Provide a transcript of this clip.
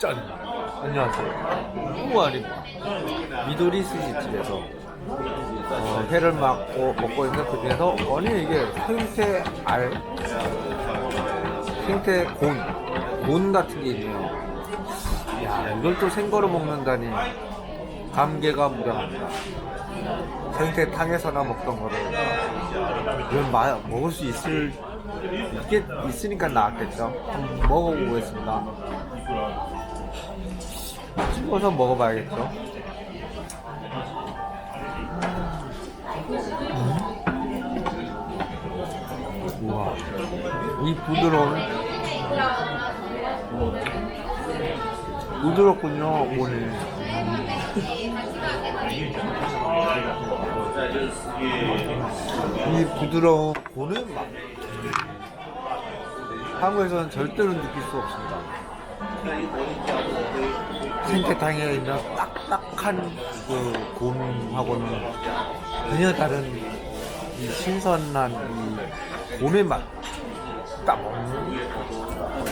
짠! 안녕하세요. 우아입니다. 미도리 스시집에서 어, 회를 먹고, 먹고 있는 그 중에서 아니 이게 생태 알, 생태 곤, 곤 같은 게 있네요. 야 이걸 또 생거로 먹는다니 감개가 무량합니다. 생태탕에서나 먹던 거를 이런 마, 먹을 수 있을 이게 있으니까 나왔겠죠. 한번 먹어보겠습니다. 찍어서 먹어봐야겠죠. 음. 우와, 이 부드러운 부드럽군요 오늘. 이 부드러운 고는 맛. 한국에서는 절대로 느낄 수 없습니다. 생태탕에 있는 딱딱한 그 곰하고는 전혀 다른 이 신선한 이 곰의 맛. 딱 먹는